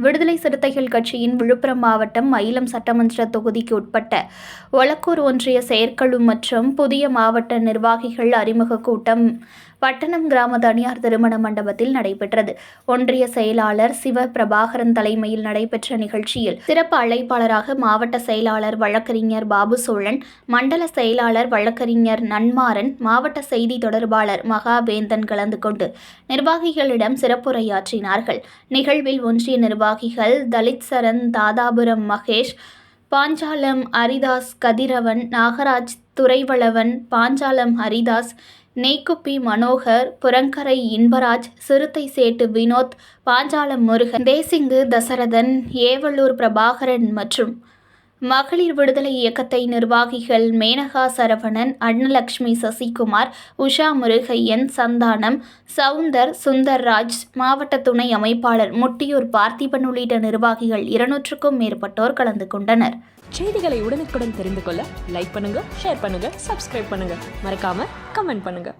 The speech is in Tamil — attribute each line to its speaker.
Speaker 1: விடுதலை சிறுத்தைகள் கட்சியின் விழுப்புரம் மாவட்டம் மயிலம் சட்டமன்ற தொகுதிக்கு உட்பட்ட ஒலக்கூர் ஒன்றிய செயற்குழு மற்றும் புதிய மாவட்ட நிர்வாகிகள் அறிமுக கூட்டம் பட்டணம் கிராம தனியார் திருமண மண்டபத்தில் நடைபெற்றது. ஒன்றிய செயலாளர் சிவ பிரபாகரன் தலைமையில் நடைபெற்ற நிகழ்ச்சியில் சிறப்பு அழைப்பாளராக மாவட்ட செயலாளர் வழக்கறிஞர் பாபு சோழன் மண்டல செயலாளர் வழக்கறிஞர் நன்மாறன் மாவட்ட செய்தி தொடர்பாளர் மகாவேந்தன் கலந்து கொண்டு நிர்வாகிகளிடம் சிறப்புரையாற்றினார்கள். நிகழ்வில் ஒன்றிய நிர்வாகிகள் தலித் சரண் தாதாபுரம் மகேஷ் பாஞ்சாலம் ஹரிதாஸ் கதிரவன் நாகராஜ் துரைவளவன் பாஞ்சாலம் ஹரிதாஸ் நெய்க்குப்பி மனோகர் புறங்கரை இன்பராஜ் சிறுத்தை சேட்டு வினோத் பாஞ்சாலம் முருகன் தேசிங்கு தசரதன் ஏவலூர் பிரபாகரன் மற்றும் மகளிர் விடுதலை இயக்கத்தை நிர்வாகிகள் மேனகா சரவணன் அன்னலக்ஷ்மி சசிகுமார் உஷா முருகையன் சந்தானம் சவுந்தர் சுந்தர்ராஜ் மாவட்ட துணை அமைப்பாளர் முட்டியூர் பார்த்திபன் உள்ளிட்ட நிர்வாகிகள் இருநூற்றுக்கும் மேற்பட்டோர் கலந்து கொண்டனர்.
Speaker 2: செய்திகளை உடனுக்குடன் தெரிந்து கொள்ள லைக் பண்ணுங்க ஷேர் பண்ணுங்க சப்ஸ்கிரைப் பண்ணுங்க. மறக்காம கமெண்ட் பண்ணுங்க.